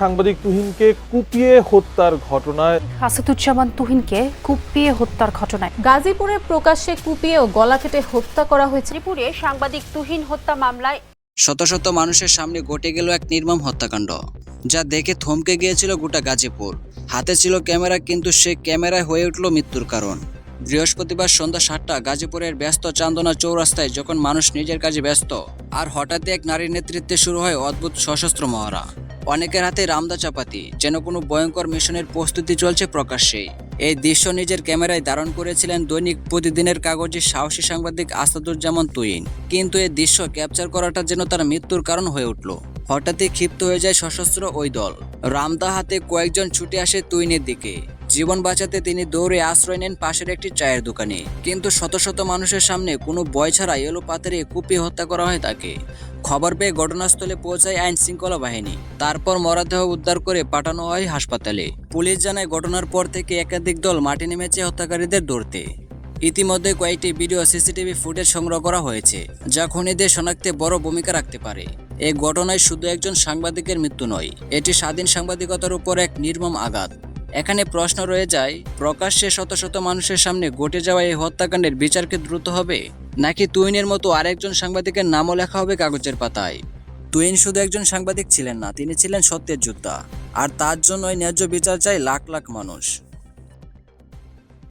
সাংবাদিক তুহিনকে কুপিয়ে হত্যার ঘটনায় আসাদুজ্জামান তুহিনকে কুপিয়ে হত্যার ঘটনায়। গাজীপুরে প্রকাশ্যে কুপিয়ে ও গলা কেটে হত্যা করা হয়েছে। ত্রিপুরে সাংবাদিক তুহিন হত্যা মামলায় শত শত মানুষের সামনে ঘটে গেল এক নির্মম হত্যাকাণ্ড যা দেখে থমকে গিয়েছিল গোটা গাজীপুর। হাতে ছিল ক্যামেরা কিন্তু সে ক্যামেরায় হয়ে উঠল মৃত্যুর কারণ। বৃহস্পতিবার সন্ধ্যা সাতটা গাজীপুরের ব্যস্ত চান্দনা চৌরাস্তায় যখন মানুষ নিজের কাজে ব্যস্ত আর হঠাৎই এক নারীর নেতৃত্বে শুরু হয় অদ্ভুত সশস্ত্র মহড়া। অনেকের হাতে রামদা চাপাতি, যেন কোনো ভয়ঙ্কর মিশনের প্রস্তুতি চলছে প্রকাশ্যে এই দৃশ্য নিজের ক্যামেরায় ধারণ করেছিলেন দৈনিক প্রতিদিনের কাগজে সাহসী সাংবাদিক আসাদুজ্জামান তুইন। কিন্তু এই দৃশ্য ক্যাপচার করাটা যেন তার মৃত্যুর কারণ হয়ে উঠল। হঠাৎই ক্ষিপ্ত হয়ে যায় সশস্ত্র ওই দল। রামদা হাতে কয়েকজন ছুটে আসে তুইনের দিকে। জীবন বাঁচাতে তিনি দৌড়ে আশ্রয় নেন পাশের একটি চায়ের দোকানে। কিন্তু শত শত মানুষের সামনে কোনো বয় ছাড়া এলো পাতারে কুপিয়ে হত্যা করা হয় তাকে। খবর পেয়ে ঘটনাস্থলে পৌঁছায় আইন শৃঙ্খলা বাহিনী। তারপর মরদেহ উদ্ধার করে পাঠানো হয় হাসপাতালে। পুলিশ জানায়, ঘটনার পর থেকে একাধিক দল মাঠে নেমেছে হত্যাকারীদের ধরতে। ইতিমধ্যে কয়েকটি ভিডিও সিসিটিভি ফুটেজ সংগ্রহ করা হয়েছে, যা খুনিদের শনাক্তে বড় ভূমিকা রাখতে পারে। এই ঘটনায় শুধু একজন সাংবাদিকের মৃত্যু নয়, এটি স্বাধীন সাংবাদিকতার উপর এক নির্মম আঘাত। এখানে প্রশ্ন রয়ে যায়, প্রকাশ্যে শত শত মানুষের সামনে ঘটে যাওয়া এই হত্যাকাণ্ডের বিচারকে দ্রুত হবে? নাকি তুইনের মতো আরেকজন সাংবাদিকের নামও লেখা হবে কাগজের পাতায়? তুইন শুধু একজন সাংবাদিক ছিলেন না, তিনি ছিলেন সত্যের যোদ্ধা। আর তার জন্যই ন্যায্য বিচার চায় লাখ লাখ মানুষ।